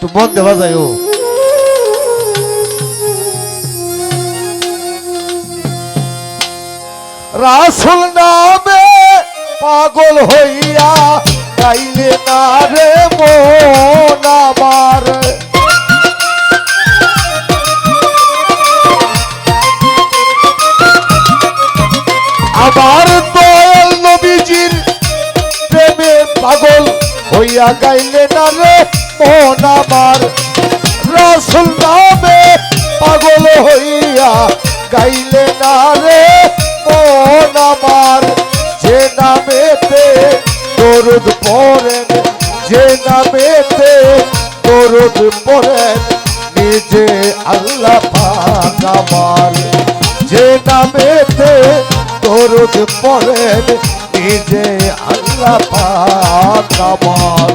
তো মন দেওয়া যায়, ও। রাসুল নামে পাগল হইয়া গাইলে না রে মন আমার আমার দয়াল নবীজির প্রেমে পাগল হইয়া গাইলে না রে মন আমার। রাসুল নামে পাগল হইয়া গাইলে না রে মন আমার। যে নামেতে দরুদ পড়েন, যে নামেতে দরুদ পড়েন, নিজে আল্লাহ পাক আমার। যে নামেতে দরুদ পড়েন, নিজে আল্লাহ পাক আমার।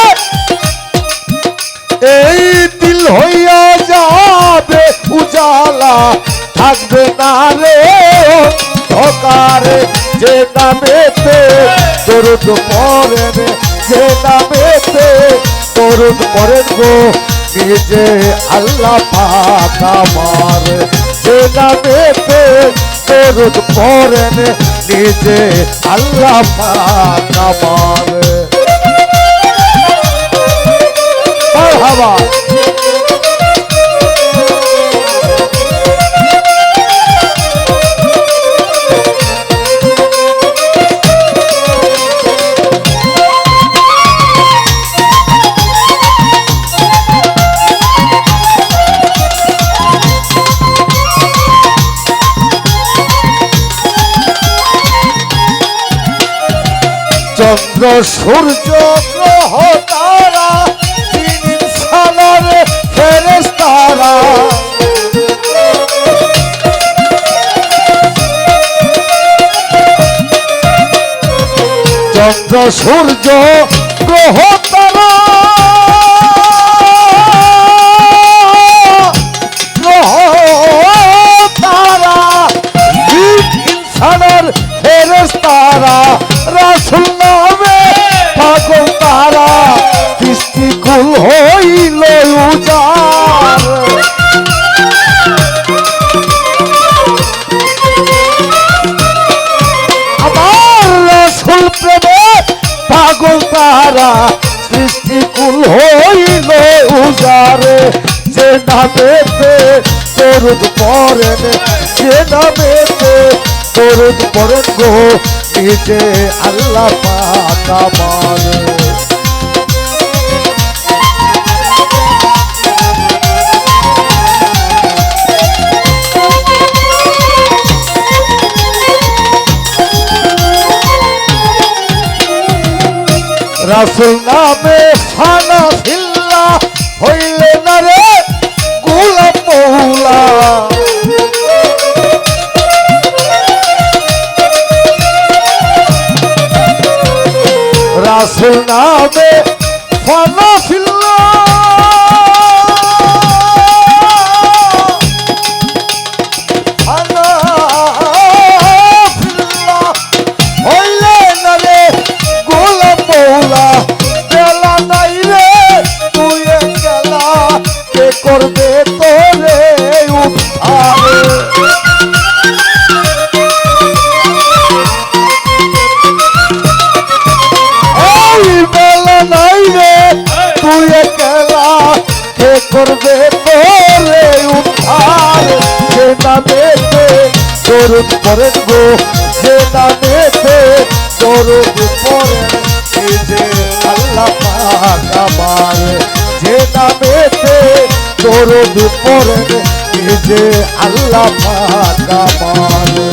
থাকবে না রে অন্ধকারে যে নামেতে দরুদ পড়েন, যে নামেতে দরুদ পড়েন গো। নিজে আল্লাহ পাক আমার, যে নামেতে দরুদ পড়েন, নিজে আল্লাহ পাক আমার। চন্দ্র সূর্য গ্রহ তারা সালার ফেরেস তারা চন্দ্র সূর্য গ্রহ তারা সৃষ্টিকুল হইল উজারে। যে নামেতে তরুদ পরেন, যে নামেতে তরুদ পরেন গো, নিজে আল্লাহ পাতা আমার। রাসুল নামে হানা ফিল্লা হইলে না রে গোলাম মৌলা। রাসুল নামে ফানা ফিল্লা নামেতে দরুদ পড়েন গো, যে নামেতে দরুদ পড়েন এই যে আল্লাহ পাক আমার যে নামেতে দরুদ পড়েন এই যে আল্লাহ পাক আমার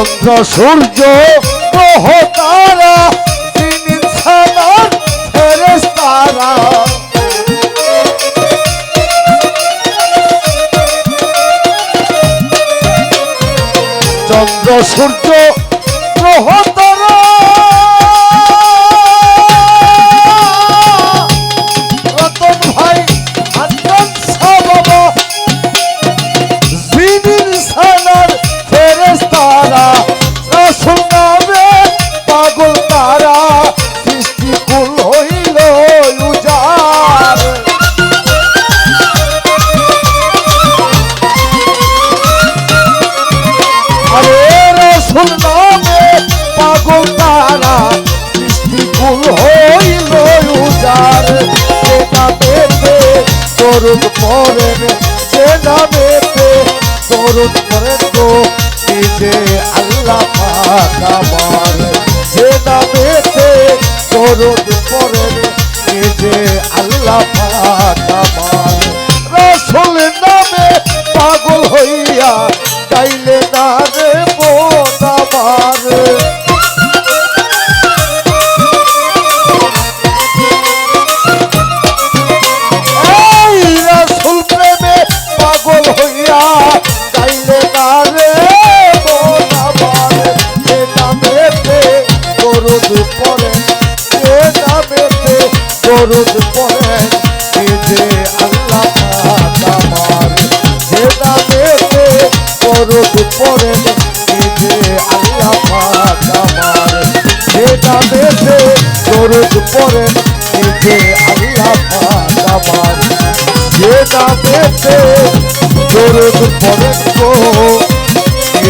চন্দ্র সূর্য গ্রহ তারা তরুণ পরেন সে নামেতে তরুণ করেন তো নিজে আল্লাহ পাক যে নামেতে তরুণ